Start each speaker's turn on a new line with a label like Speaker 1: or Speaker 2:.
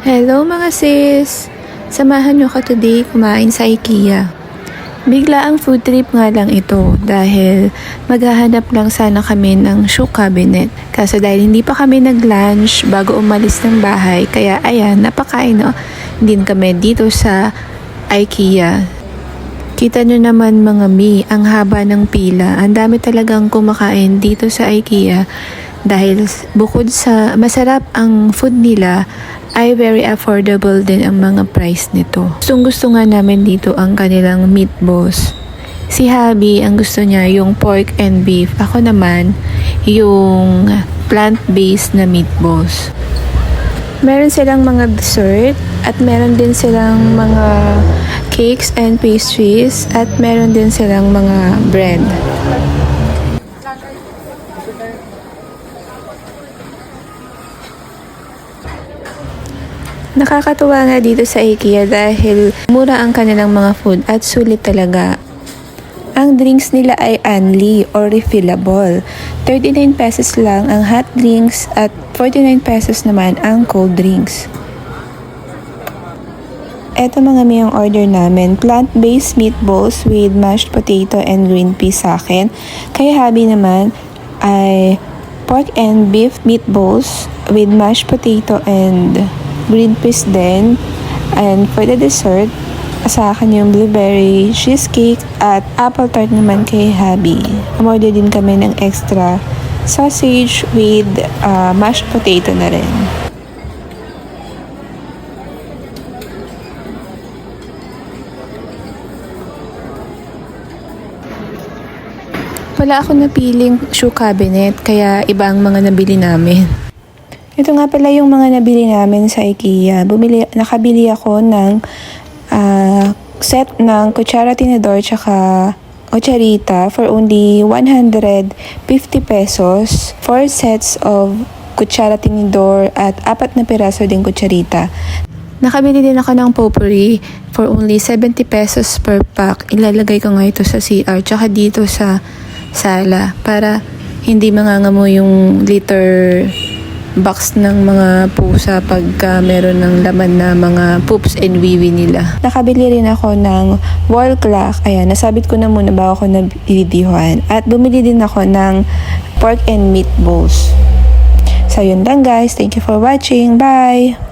Speaker 1: Hello mga sis! Samahan nyo ka today kumain sa IKEA. Bigla ang food trip nga lang ito dahil maghahanap lang sana kami ng shoe cabinet. Kaso dahil hindi pa kami nag-lunch bago umalis ng bahay, kaya ayan, napakain no, din kami dito sa IKEA. Kita nyo naman mga mi, ang haba ng pila. Ang dami talagang kumakain dito sa IKEA dahil bukod sa masarap ang food nila, ay very affordable din ang mga price nito. Gustong gusto nga namin dito ang kanilang meatballs. Si Habi, ang gusto niya yung pork and beef. Ako naman, yung plant-based na meatballs. Meron silang mga dessert at meron din silang mga cakes and pastries at meron din silang mga bread. Nakakatuwa nga dito sa IKEA dahil mura ang kanilang mga food at sulit talaga. Ang drinks nila ay unli or refillable. 39 pesos lang ang hot drinks at 49 pesos naman ang cold drinks. Eto mga may order namin, plant-based meatballs with mashed potato and green peas sa akin. Kay Habi naman ay pork and beef meatballs with mashed potato and green peas din. And for the dessert, sa akin yung blueberry cheesecake at apple tart naman kay Habi. Umorder din kami ng extra sausage with uh, mashed potato na rin. Wala ako napiling shoe cabinet, kaya iba ang mga nabili namin. Ito nga pala yung mga nabili namin sa IKEA. Bumili, nakabili ako ng ah, set ng kutsara tinidor tsaka kutsarita for only 150 pesos. Four sets of kutsara tinidor at apat na piraso din kutsarita. Nakabili din ako ng potpourri for only 70 pesos per pack. Ilalagay ko nga ito sa CR tsaka dito sa sala para hindi mangangamo yung liter box ng mga pusa pagka meron ng laman na mga poops and wiwi nila. Nakabili rin ako ng wall clock. Ayan, nasabit ko na muna bago ako na videohan. At bumili din ako ng pork and meatballs. So yun lang guys. Thank you for watching. Bye!